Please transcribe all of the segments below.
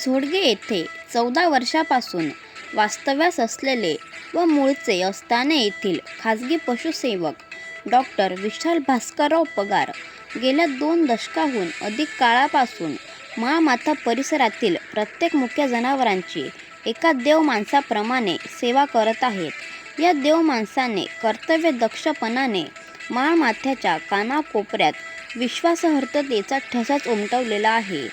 झोडगे येथे चौदा वर्षापासून वास्तव्यास असलेले व मूळचे असताना येथील खाजगी पशुसेवक डॉक्टर विशाल भास्करराव पगार गेल्या दोन दशकाहून अधिक काळापासून महामाथा परिसरातील प्रत्येक मुख्य जनावरांची एका देवमाणसाप्रमाणे सेवा करत आहेत. या देवमाणसाने कर्तव्यदक्षपणाने माळमाथ्याच्या कानाकोपऱ्यात विश्वासार्हतेचा ठसाच उमटवलेला आहे.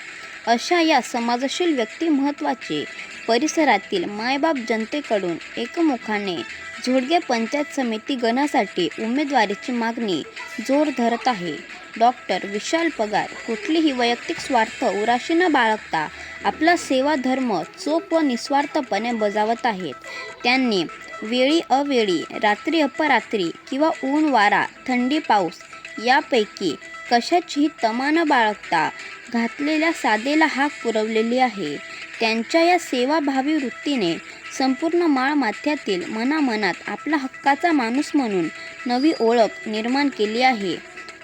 अशा या समाजशील व्यक्तिमत्वाचे परिसरातील मायबाप जनतेकडून एकमुखाने झोडगे पंचायत समिती गणासाठी उमेदवारीची मागणी जोर धरत आहे. डॉक्टर विशाल पगार कुठलीही वैयक्तिक स्वार्थ उराशी न बाळगता आपला सेवा धर्म चोख व निस्वार्थपणे बजावत आहेत. त्यांनी वेळी अवेळी रात्री अपरात्री किंवा ऊन वारा थंडी पाऊस यापैकी कशाची तमा न बाळगता? घातलेल्या साधेला हाक पुरवलेली आहे. त्यांच्या या सेवाभावी वृत्तीने संपूर्ण माळ माथ्यातील मनामनात आपला हक्काचा माणूस म्हणून नवी ओळख निर्माण केली आहे.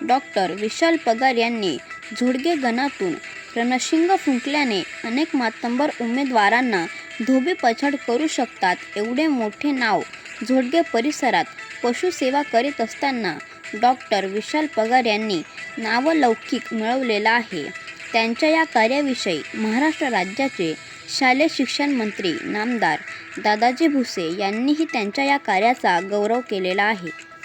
डॉक्टर विशाल पगार यांनी झोडगे गणातून रणशिंग फुंकल्याने अनेक मातंबर उमेदवारांना धोबी पछाड करू शकतात एवढे मोठे नाव झोडगे परिसरात पशुसेवा करीत असताना डॉक्टर विशाल पगार यांनी नावलौकिक मिळवलेला आहे. त्यांच्या या कार्याविषयी महाराष्ट्र राज्याचे शालेय शिक्षण मंत्री नामदार दादाजी भुसे यांनीही त्यांच्या या कार्याचा गौरव केलेला आहे.